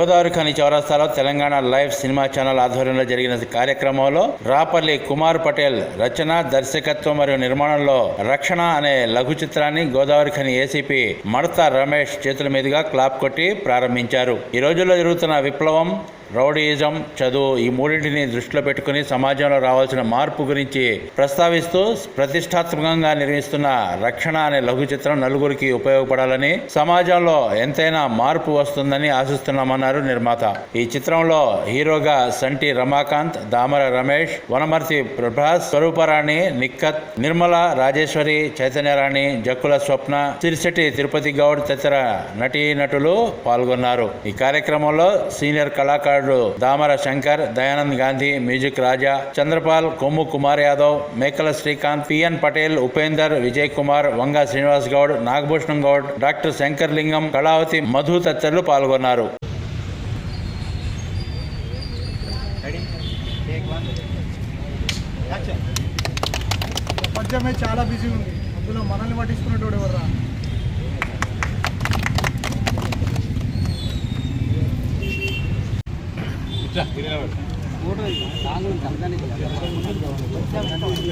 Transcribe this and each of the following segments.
గోదావరి ఖని చౌరస్తాలో Telangana live cinema channel ఆధ్వర్యంలో జరిగిన కార్యక్రమంలో రాపల్లి కుమార్ పటేల్ రచన దర్శకత్వం మరియు నిర్మాణంలో రక్షణ అనే లఘు చిత్రాన్ని గోదావరి ఖని ఏసీపీ మడత రమేష్ చేతుల మీదుగా క్లాప్ కొట్టి ప్రారంభించారు. ఈ రోజుల్లో జరుగుతున్న విప్లవం రౌడీయిజం చదువు ఈ మూడింటిని దృష్టిలో పెట్టుకుని సమాజంలో రావాల్సిన మార్పు గురించి ప్రస్తావిస్తూ ప్రతిష్టాత్మకంగా నిర్మిస్తున్న రక్షణ అనే లఘు చిత్రం నలుగురికి ఉపయోగపడాలని సమాజంలో ఎంతైనా మార్పు వస్తుందని ఆశిస్తున్నామన్నారు. నిర్మాత. ఈ చిత్రంలో హీరోగా సంటి రమాకాంత్ దామర రమేష్ వనమర్తి ప్రభాస్ స్వరూపరాణి నిక్కత్ నిర్మల రాజేశ్వరి చైతన్యరాణి జక్కుల స్వప్న సిరిశెట్టి తిరుపతి గౌడ్ తదితర నటీ నటులు పాల్గొన్నారు. ఈ కార్యక్రమంలో సీనియర్ కళాకారుడు Damara Shankar Dayanand Gandhi music Raja Chandrapal Kommu Kumar Yadav Mekala Srikanth P N Patel Upender Vijay Kumar Vanga Srinivas Goud Nagabhushanam Goud doctor Shankar Lingam Kalavathi Madhu తదితరులు పాల్గొన్నారు. ప్రపంచమే చాలా బిజీ ఉంది అందులో మనల్ని పట్టించుకునేటోడు ఎవర్రా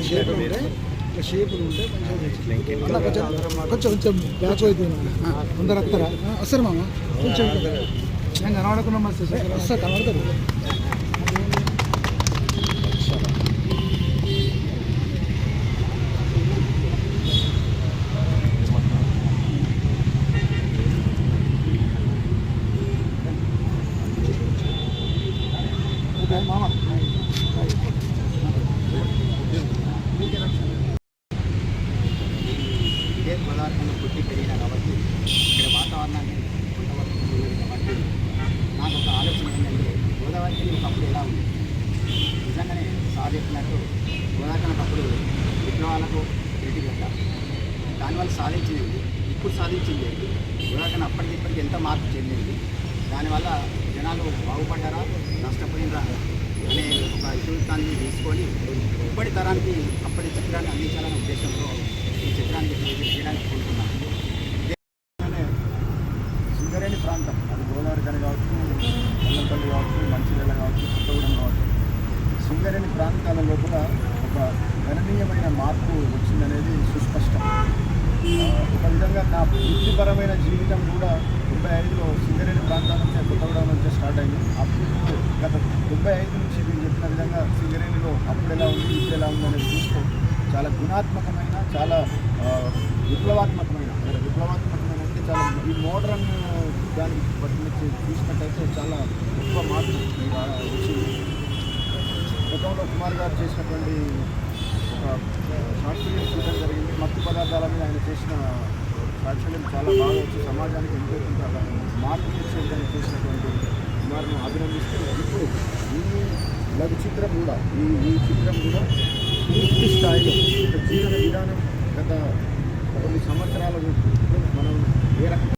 షేపులు ఉంటే షేపులు ఉంటే కొంచెం కొంచెం అయిపోయింది అందరు వస్తారా వస్తారు మామ కొంచెం నేను కనబడకుండా మస్తు వస్తారు కనబడతారు గోదావరిలో కాబట్టి ఇక్కడ వాతావరణాన్ని కొంతవరకు కాబట్టి నాకు ఒక ఆలోచన ఏంటంటే గోదావరికి ఒకప్పుడు ఎలా ఉంది? నిజంగానే సార్ చెప్పినట్టు గోదావరి ఒకప్పుడు విప్లవాలకు ఎదుగుంట దానివల్ల సాధించింది ఇప్పుడు సాధించింది ఏంటి? గోదావరి అప్పటికి ఇప్పటికి ఎంత మార్పు చెందింది? దానివల్ల జనాలు బాగుపడ్డారా? నష్టపోయినరా అనే ఒక ఇతివృత్తాన్ని తీసుకొని ఇప్పటి తరానికి అప్పటి చిత్రాన్ని అందించాలనే ఉద్దేశంతో ఈ చిత్రానికి సింగరేణి ప్రాంతాల లోపల ఒక గణనీయమైన మార్పు వచ్చిందనేది సుస్పష్టం. ఒక విధంగా నా వృత్తిపరమైన జీవితం కూడా డెబ్బై ఐదులో సింగరేణి ప్రాంతం నుంచే కొత్తగూడెం నుంచే స్టార్ట్ అయింది. అప్పుడు గత డెబ్బై ఐదు నుంచి మీరు చెప్పిన విధంగా సింగరేణిలో అప్పుడు ఎలా ఉంది ఇప్పుడు ఎలా ఉంది అనేది చూస్తే చాలా గుణాత్మకమైన చాలా విప్లవాత్మకమైన విప్లవాత్మకమైన అంటే చాలా ఈ మోడర్న్ దానికి పట్టిన చూసినట్టయితే చాలా గొప్ప మార్పు వచ్చింది. గతంలో కుమార్ గారు చేసినటువంటి ఒక షార్ట్ ఫిలిం చూడడం జరిగింది. మత్తు పదార్థాల మీద ఆయన చేసిన షార్ట్ ఫిలిం చాలా బాగా వచ్చి సమాజానికి ఎంతో కొంత మార్పు తెచ్చేదాన్ని చేసినటువంటి కుమార్ను అభినందిస్తూ ఇప్పుడు ఈ లఘు చిత్రం కూడా ఈ ఈ చిత్రం కూడా పూర్తి స్థాయిలో జీవన విధానం గత కొన్ని సంవత్సరాల మనం ఏ రకంగా